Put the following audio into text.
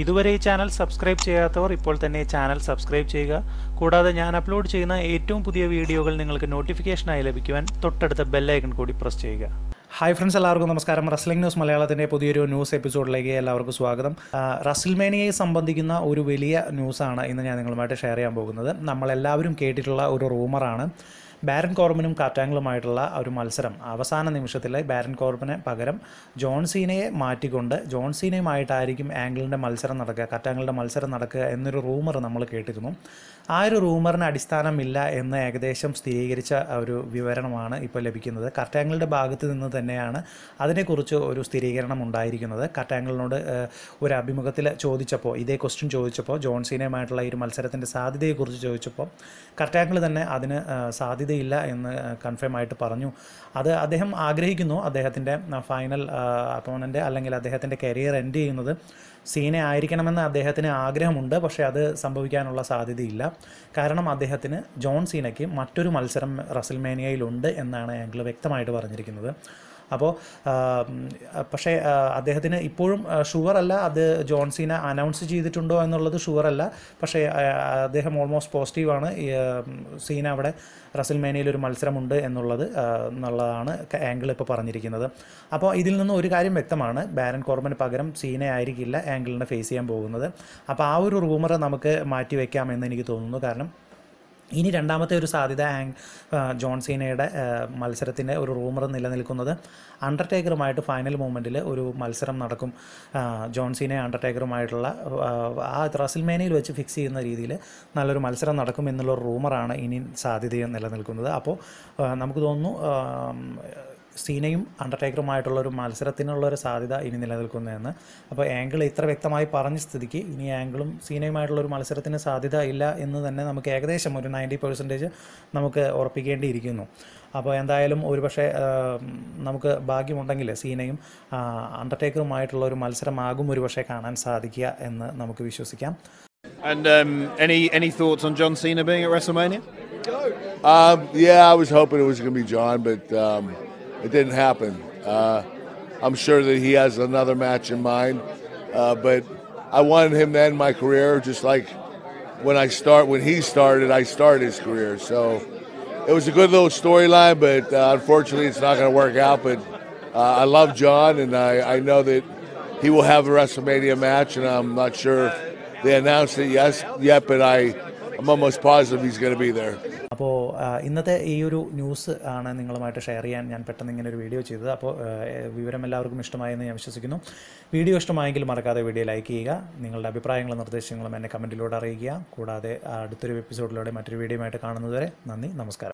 ഇതുവരെ ഈ channel subscribe ചെയ്യാത്തവർ ഇപ്പോൾ തന്നെ ചാനൽ സബ്സ്ക്രൈബ് ചെയ്യുക. കൂടാതെ ഞാൻ അപ്ലോഡ് ചെയ്യുന്ന ഏറ്റവും പുതിയ വീഡിയോകൾ നിങ്ങൾക്ക് നോട്ടിഫിക്കേഷനായി ലഭിക്കുവാൻ തൊട്ടടുത്ത ബെല്ലൈക്കൺ കൂടി പ്രസ് ചെയ്യുക. ഹായ് ഫ്രണ്ട്സ് എല്ലാവർക്കും നമസ്കാരം. റസ്ലിംഗ് ന്യൂസ് മലയാളത്തിന്റെ പുതിയൊരു ന്യൂസ് എപ്പിസോഡിലേക്ക് എല്ലാവർക്കും സ്വാഗതം. റസിൽമേനിയെ സംബന്ധിക്കുന്ന ഒരു വലിയ ന്യൂസാണ് ഇന്ന് ഞാൻ നിങ്ങളുമായിട്ട് ഷെയർ ചെയ്യാൻ പോകുന്നത്. നമ്മളെല്ലാവരും കേട്ടിട്ടുള്ള ഒരു റൂമറാണ്. ബാരൻ കോർബിനും കാറ്റാങ്കിളുമായിട്ടുള്ള ഒരു മത്സരം. അവസാന നിമിഷത്തിൽ ബാരൻ കോർബിന് പകരം ജോൺ സീനയെ മാറ്റിക്കൊണ്ട് ജോൺ സീനയുമായിട്ടായിരിക്കും ആംഗിളിന്റെ മത്സരം നടക്കുക കാറ്റാങ്കിളുടെ മത്സരം നടക്കുക എന്നൊരു റൂമർ നമ്മൾ കേട്ടിരുന്നു. ആ ഒരു റൂമറിന് അടിസ്ഥാനമില്ല എന്ന് ഏകദേശം സ്ഥിരീകരിച്ച ഒരു വിവരണമാണ് ഇപ്പോൾ ലഭിക്കുന്നത്. കറ്റാങ്കിളുടെ ഭാഗത്ത് നിന്ന് തന്നെയാണ് അതിനെക്കുറിച്ച് ഒരു സ്ഥിരീകരണം ഉണ്ടായിരിക്കുന്നത്. കറ്റാങ്കിളിനോട് ഒരു അഭിമുഖത്തിൽ ചോദിച്ചപ്പോൾ ഇതേ ക്വസ്റ്റ്യൻ ചോദിച്ചപ്പോൾ ജോൺസീനയുമായിട്ടുള്ള ഈ ഒരു മത്സരത്തിന്റെ സാധ്യതയെക്കുറിച്ച് ചോദിച്ചപ്പോൾ കറ്റാങ്കിൾ തന്നെ അതിന് ഏഹ്, സാധ്യതയില്ല എന്ന് കൺഫേം ആയിട്ട് പറഞ്ഞു. അത് അദ്ദേഹം ആഗ്രഹിക്കുന്നു അദ്ദേഹത്തിന്റെ ഫൈനൽ അപ്പോണന്റ് അല്ലെങ്കിൽ അദ്ദേഹത്തിന്റെ കരിയർ എൻഡ് ചെയ്യുന്നത് സീനെ ആയിരിക്കണമെന്ന് അദ്ദേഹത്തിന് ആഗ്രഹമുണ്ട്. പക്ഷേ അത് സംഭവിക്കാനുള്ള സാധ്യതയില്ല. കാരണം അദ്ദേഹത്തിന് ജോൺ സീനയ്ക്ക് മറ്റൊരു മത്സരം റസൽമേനിയയിലുണ്ട് എന്നാണ് ഞങ്ങൾ വ്യക്തമായിട്ട് പറഞ്ഞിരിക്കുന്നത്. അപ്പോൾ പക്ഷേ അദ്ദേഹത്തിന് ഇപ്പോഴും ഷുവർ അല്ല അത് ജോൺ സീന അനൗൺസ് ചെയ്തിട്ടുണ്ടോ എന്നുള്ളത് ഷുവർ അല്ല. പക്ഷേ അദ്ദേഹം ഓൾമോസ്റ്റ് പോസിറ്റീവാണ് സീന അവിടെ റസൽമേനയിൽ ഒരു മത്സരമുണ്ട് എന്നുള്ളത് എന്നുള്ളതാണ് ആംഗിൾ ഇപ്പോൾ പറഞ്ഞിരിക്കുന്നത്. അപ്പോൾ ഇതിൽ നിന്ന് ഒരു കാര്യം വ്യക്തമാണ്. ബാരൻ കോർബന് പകരം സീന ആയിരിക്കില്ല ആംഗിളിനെ ഫേസ് ചെയ്യാൻ പോകുന്നത്. അപ്പോൾ ആ ഒരു റൂമർ നമുക്ക് മാറ്റി വയ്ക്കാമെന്ന് എനിക്ക് തോന്നുന്നു. കാരണം ഇനി രണ്ടാമത്തെ ഒരു സാധ്യത ആങ് ആ, ജോൺ സീനയുടെ ആ, മത്സരത്തിന്റെ ഒരു റൂമർ നിലനിൽക്കുന്നത് അണ്ടർടേക്കറുമായിട്ട് ഫൈനൽ മൂമെന്റിൽ ഒരു മത്സരം നടക്കും. ജോൺസീനെ ജോൺ സീന അണ്ടർടേക്കറുമായിട്ടുള്ള ആ, റസിൽമേനയിൽ വെച്ച് ഫിക്സ് ചെയ്യുന്ന രീതിയിൽ നല്ലൊരു മത്സരം നടക്കും എന്നുള്ള റൂമറാണ് ഇനി സാധ്യതയും നിലനിൽക്കുന്നത്. അപ്പോൾ നമുക്ക് തോന്നുന്നു സീനയും അണ്ടർടേക്കറുമായിട്ടുള്ള ഒരു മത്സരത്തിനുള്ള ഒരു സാധ്യത ഇനി നിലനിൽക്കുന്നതെന്ന്. അപ്പോൾ ആംഗിൾ ഇത്ര വ്യക്തമായി പറഞ്ഞ സ്ഥിതിക്ക് ഇനി ആംഗിളും സീനയുമായിട്ടുള്ള ഒരു മത്സരത്തിന് സാധ്യത ഇല്ല എന്ന് തന്നെ നമുക്ക് ഏകദേശം ഒരു നയന്റി പെർസെന്റേജ് നമുക്ക് ഉറപ്പിക്കേണ്ടിയിരിക്കുന്നു. അപ്പോൾ എന്തായാലും ഒരുപക്ഷെ നമുക്ക് ഭാഗ്യമുണ്ടെങ്കിൽ സീനയും അണ്ടർടേക്കറുമായിട്ടുള്ള ഒരു മത്സരമാകും ഒരുപക്ഷെ കാണാൻ സാധിക്കുക എന്ന് നമുക്ക് വിശ്വസിക്കാം. And um, any any thoughts on John Cena being at WrestleMania? Um, yeah, I was hoping it was going to be John, but um, it didn't happen. Uh, I'm sure that he has another match in mind, uh, but I wanted him to end my career just like when I start when he started. I started his career, so it was a good little storyline, but uh, unfortunately, it's not going to work out. But uh, I love John, and I, I know that he will have a WrestleMania match, and I'm not sure if they announced it yes yet, but I I'm almost positive he's going to be there. അപ്പോൾ ഇന്നത്തെ ഈ ഒരു news ആണ് നിങ്ങളുമായിട്ട് share ചെയ്യാൻ ഞാൻ പെട്ടെന്ന് ഇങ്ങനെ ഒരു വീഡിയോ ചെയ്തത്. അപ്പോൾ വിവരം എല്ലാവർക്കും ഇഷ്ടമായെന്ന് ഞാൻ വിശ്വസിക്കുന്നു. വീഡിയോ ഇഷ്ടമായെങ്കിൽ മറക്കാതെ വീഡിയോ ലൈക്ക് ചെയ്യുക. നിങ്ങളുടെ അഭിപ്രായങ്ങളും നിർദ്ദേശങ്ങളും എന്നെ കമന്റിലൂടെ അറിയിക്കുക. കൂടാതെ അടുത്തൊരു എപ്പിസോഡിലൂടെ മറ്റൊരു വീഡിയോയുമായിട്ട് കാണുന്നതുവരെ നന്ദി നമസ്കാരം.